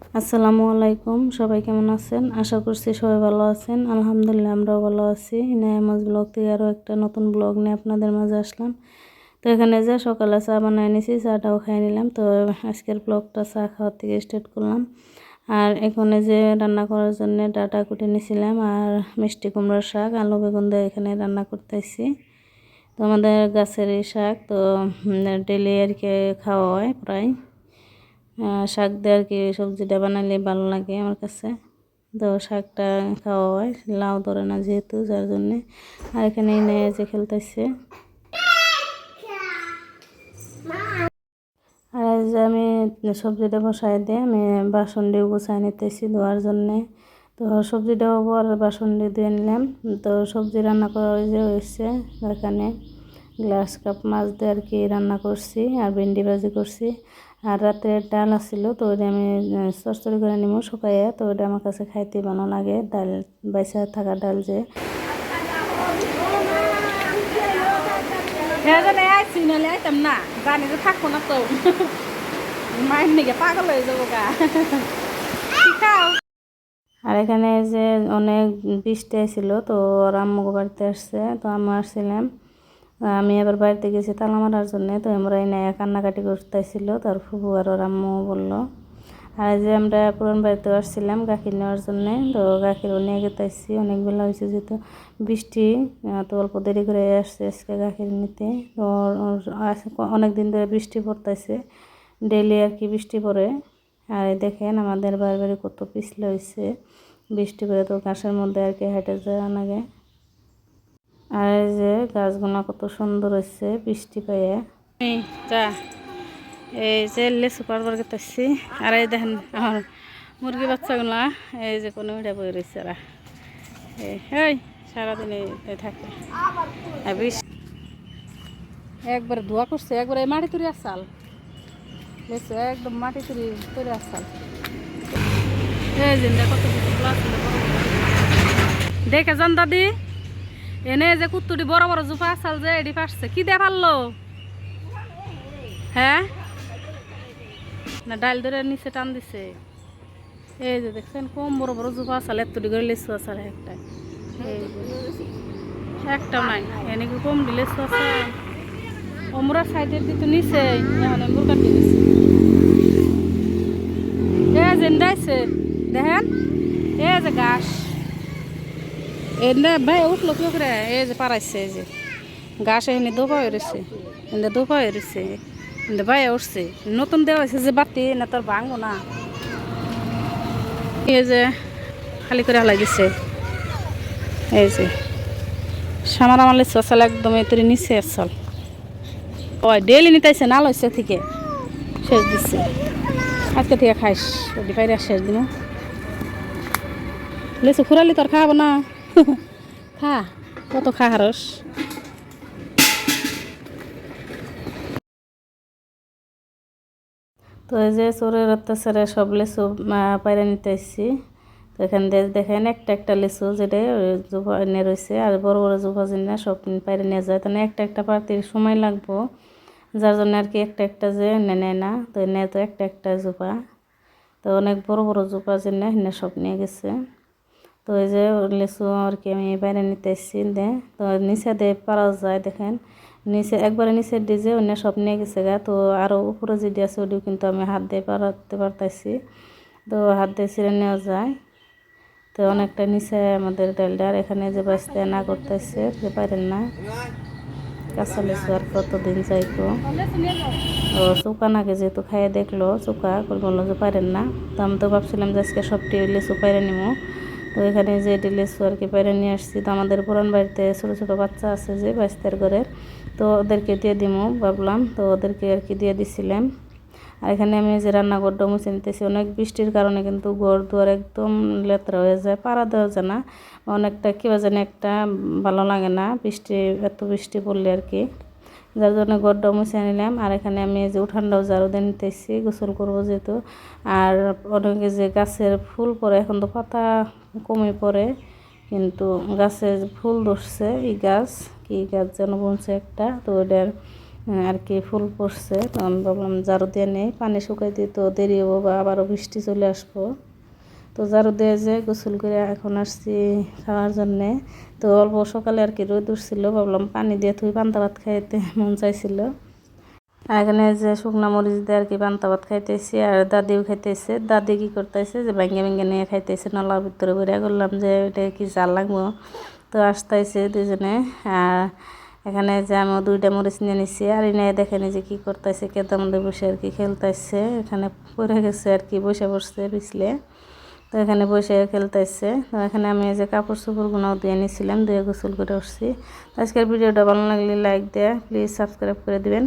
আসসালামু আলাইকুম, সবাই কেমন আছেন? আশা করছি সবাই ভালো আছেন। আলহামদুলিল্লাহ আমরাও ভালো আছি। নায়ামাজ ব্লগ থেকে আরও একটা নতুন ব্লগ নিয়ে আপনাদের মাঝে আসলাম। তো এখানে যে সকালে চা বানিয়ে নিয়েছি চাটাও খাই নিলাম। তো আজকের ব্লগটা চা খাওয়ার থেকে স্টার্ট করলাম। আর এখানে যে রান্না করার জন্য ডাটা কুটে নিয়েছিলাম আর মিষ্টি কুমড়োর শাক, আলু বেগুন দিয়ে এখানে রান্না করতেছি। তো আমাদের গাছের এই শাক, তো ডেলি আর কি খাওয়া হয় প্রায়। শাক দিয়ে আর কি সবজিটা বানালে ভালো লাগে আমার কাছে? তো শাকটা খাওয়া হয়, লাউ ধরে না যেহেতু, যার জন্যে। আর এখানে এনে যে খেলতেছে। আর আমি সবজিটা বসাই দিয়ে আমি বাসন দিয়ে গুছাই নিতেছি ধোয়ার জন্যে। তো সবজিটাও পর বাসন দিয়ে দিয়ে নিলাম। তো সবজি রান্না করা যে হয়েছে, এখানে গ্লাস কাপ মাছ দিয়ে আর কি রান্না করছি, আর ভেন্ডি ভাজি করছি। আর রাতে ডাল আসছিল তো ওইটা আমি চরচরি করে নিব শুকাইয়া তো ওইটা আমার কাছে খাইতে ভালো লাগে ডাল বাইসা থাকা ডাল যে। নাহলে আইতাম না জানি যে থাকব না তো। মায়ের নিকে পাগল হয়ে যাব গা। খাও? আর এখানে যে অনেক বৃষ্টি ছিল তো ওর আম্মু বাড়িতে আসছে তো আম্মু আসছিলাম আমি এবার বাড়িতে গেছি তালা মারার জন্যে, তো আমরা এনে কান্নাকাটি করতেছিল। তার ফুবু আর ওর আম্মু বলল, আর যে আমরা পুরান বাড়িতে আসছিলাম গাখীর নেওয়ার জন্যে, তো গাখীরও নিয়ে গেতেছি অনেক বেলা হয়েছে যেহেতু বৃষ্টি তো অল্প দেরি করে আসছে আজকে গাখীর নিতে। তো অনেক দিন ধরে বৃষ্টি পড়তেছে ডেলি আর কি বৃষ্টি পড়ে। আর দেখেন আমাদের বাড়ি বাড়ি কত পিছলে হয়েছে বৃষ্টি পড়ে তো ঘাসের মধ্যে আর কি হেঁটে যাওয়া লাগে। আর এই যে গাছগুলো কত সুন্দর হয়েছে, বৃষ্টি পেয়ে। যা, এই যে লেসু পারবার করতেছি আর এই দেখেন আমার মুরগি বাচ্চাগুলা, এই যে কোনো মিঠা বই রয়েছে এরা। এই সারাদিন থাকে। একবার ধোয়া করছে, একবার এই মাটি তুরি আসাল লেসু একদম মাটি তুরি তুরি আসাল এই যে কত দেখে যান দাদি। এনে যে কুত্তুটি বড় বড় জুপা আসাল যে এটি পারছে কি দিয়ে পারল হ্যাঁ? না ডাল ধরে নিচে টান দিছে। এই যে দেখছেন, কম বড় বড় জুপা আসাল এতটি করে লেসু আসাল একটা। এই একটাও নাই এনেকে কম দিলে আসাল অমরা সাইডের দিতে নিচে, এখন মুরগা দিয়েছে এ জেন্দাইছে দেখেন? এ যে গাছ। এনে ভাই উঠল কি করে এই যে পারাইছে এই যে গাছ এখানে দোপা হয়েছে এনে দোপা হয়েছে এনে ভাই উঠছে নতুন দেওয়া হয়েছে যে বাতি না তোর ভাঙবো না এই যে খালি করে দিছে এই যে সামার আমার আসাল একদম এতরি নিচে আসাল ওই ডেলি নিতেছে না লইছে থেকে শেষ দিচ্ছে আজকে থেকে খাইস ওটি পাইরে শেষ দিন লিচু ফুরালি তোর খাব না কত খা তো এই যে চোরের অত্যাচারে সব লেচু পাইরে নিতে আসছি তো এখান দিয়ে দেখেন একটা একটা লেচু যেটা জোপা এনে রয়েছে আর বড় বড় জোপা যেন সব পাইরে নিয়ে যায়। তাহলে একটা একটা পাড়তে সময় লাগবো, যার জন্য আর কি একটা একটা যে এনে নেয় না। তো এনে তো একটা একটা জোপা তো অনেক বড় বড় জোপা যেন এনে সব নিয়ে গেছে। তো এই যে লেচু আর কি আমি বাইরে নিতে এসেছি, দে। তো নিচে দিয়ে পারা যায়, দেখেন। নিচে, একবারে নিচের দিয়ে যে অন্য সব নিয়ে গেছে গা। তো আরও উপরে যেটি আছে ওটিও কিন্তু আমি হাত দিয়ে পারাতে পারতেছি। তো হাত দিয়ে ছিঁড়ে নেওয়া যায়। তো অনেকটা নিচে আমাদের ডালটা আর এখানে যে বাঁচতে না করতেছে, যে পারেন না। কাঁচা লেচু আর কতদিন যাইতো ও, চুকা নাকে যেহেতু খাইয়ে দেখল, চুকা বলল যে পারেন না। তো আমি তো ভাবছিলাম যে আজকে সবটি লেচু পাইরে নিবো তো এখানে যে লেসু আর কি বাইরে নিয়ে আসছি, তো আমাদের পুরান বাড়িতে ছোটো ছোটো বাচ্চা আছে যে বাইস্তের ঘরের, তো ওদেরকে দিয়ে দিমো ভাবলাম, তো ওদেরকে আর কি দিয়ে দিছিলাম। আর এখানে আমি যে রান্নাঘরটা মুছে নিতেছি, অনেক বৃষ্টির কারণে কিন্তু ঘর দুয়ার একদম লেতরা হয়ে যায়, পাড়া দেওয়া যায় না। অনেকটা কী জানি একটা ভালো লাগে না বৃষ্টি, এত বৃষ্টি পড়লে আর কি। যার জন্য গড়টা মুছে নিলাম। আর এখানে আমি যে উঠানটাও ঝাড়ু দিয়ে নিতেছি, গোসল করব যেহেতু। আর অনেকে যে গাছের ফুল পরে, এখন তো পাতা কমে পড়ে, কিন্তু গাছে ফুল ধরছে এই গাছ, কি গাছ যেন বলছে একটা, তো ওটার আর কি ফুল পড়ছে। তো আমি ভাবলাম দিয়ে নেই, পানি শুকাই দিয়ে তো দেরি হব বা আবারও বৃষ্টি চলে আসব। তো ঝাড়ু দিয়ে যে গোসল করে এখন আসছি খাওয়ার জন্যে। তো অল্প সকালে আর কি রোদ উঠছিল, ভাবলাম পানি দিয়ে তুই পান্তা ভাত খাইতে মন চাইছিল। এখানে যে শুকনা মরিচ দিয়ে আর কি পান্তা ভাত খাইতেছি আর দাদিও খাইতেছে। দাদি কি করতেছে যে ভেঙে ভেঙে নিয়ে খাইতেছে, নলার ভিতরে ঘুরে করলাম যে এটা কি জাল লাগবো। তো আসতেছে দুজনে আর এখানে যে আমি দুইটা মরিচ নিয়ে নিছি। আর এনে দেখেন যে কি করতেছে মধ্যে বসে আর কি খেলতেছে এখানে পড়ে গেছে আর কি, বসে বসছে পিছলে। তো এখানে বসে খেলতেছে। তো এখানে আমি এই যে কাপড় চোপড়গুলো ধুয়ে নিয়েছিলাম দিয়ে গোসল করে উঠছি। আজকের ভিডিওটা ভালো লাগলে লাইক দেয়া প্লিজ সাবস্ক্রাইব করে দিবেন।